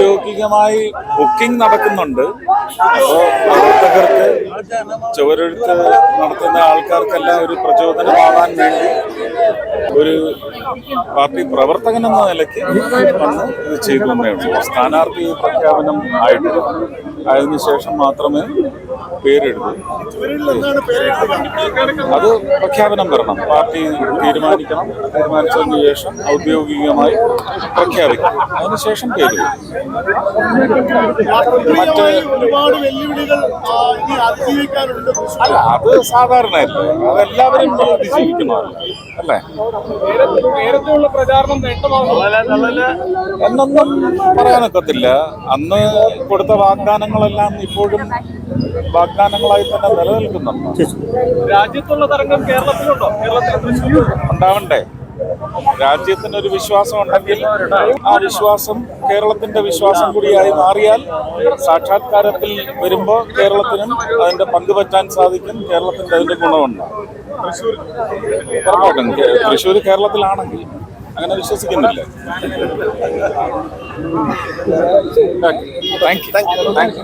ഔദ്യോഗികമായി ബുക്കിംഗ് നടക്കുന്നുണ്ട്. അപ്പോൾ പ്രവർത്തകർക്ക് ചുവരെഴുത്ത് നടത്തുന്ന ആൾക്കാർക്കെല്ലാം ഒരു പ്രചോദനമാവാൻ വേണ്ടി ഒരു പാർട്ടി പ്രവർത്തകൻ എന്ന നിലയ്ക്ക് ഇത് ചെയ്തു തന്നെയുള്ളൂ സ്ഥാനാർത്ഥി പ്രഖ്യാപനം ആയിട്ടില്ല അതിനുശേഷം മാത്രമേ പേരെടുത്തു അത് പ്രഖ്യാപനം വരണം. പാർട്ടി തീരുമാനിക്കണം. തീരുമാനിച്ചതിന് ശേഷം ഔദ്യോഗികമായി പ്രഖ്യാപിക്കണം. അതിനുശേഷം പേര് മറ്റ് ഒരുപാട് വെല്ലുവിളികൾ അല്ല അത് സാധാരണയല്ലേ. അതെല്ലാവരും അതിജീവിക്കുന്നതല്ല അല്ലേ? എന്നൊന്നും പറയാനൊക്കത്തില്ല. അന്ന് കൊടുത്ത വാഗ്ദാനങ്ങളെല്ലാം ഇപ്പോഴും വാഗ്ദാനങ്ങളായി തന്നെ നിലനിൽക്കുന്നുണ്ട്. രാജ്യത്തുള്ള തരംഗം കേരളത്തിലുണ്ടോ? കേരളത്തിൽ ഉണ്ടാവണ്ടേ. രാജ്യത്തിനൊരു വിശ്വാസം ഉണ്ടെങ്കിൽ ആ വിശ്വാസം കേരളത്തിന്റെ വിശ്വാസം കൂടിയായി മാറിയാൽ സാക്ഷാത്കാരത്തിൽ വരുമ്പോൾ കേരളത്തിനും അതിന്റെ പങ്കുപറ്റാൻ സാധിക്കും. കേരളത്തിന്റെ അതിന്റെ ഗുണമുണ്ട്. തൃശ്ശൂർ തൃശ്ശൂർ കേരളത്തിലാണെങ്കിൽ അങ്ങനെ വിശ്വസിക്കുന്നില്ല താങ്ക് യു താങ്ക് യു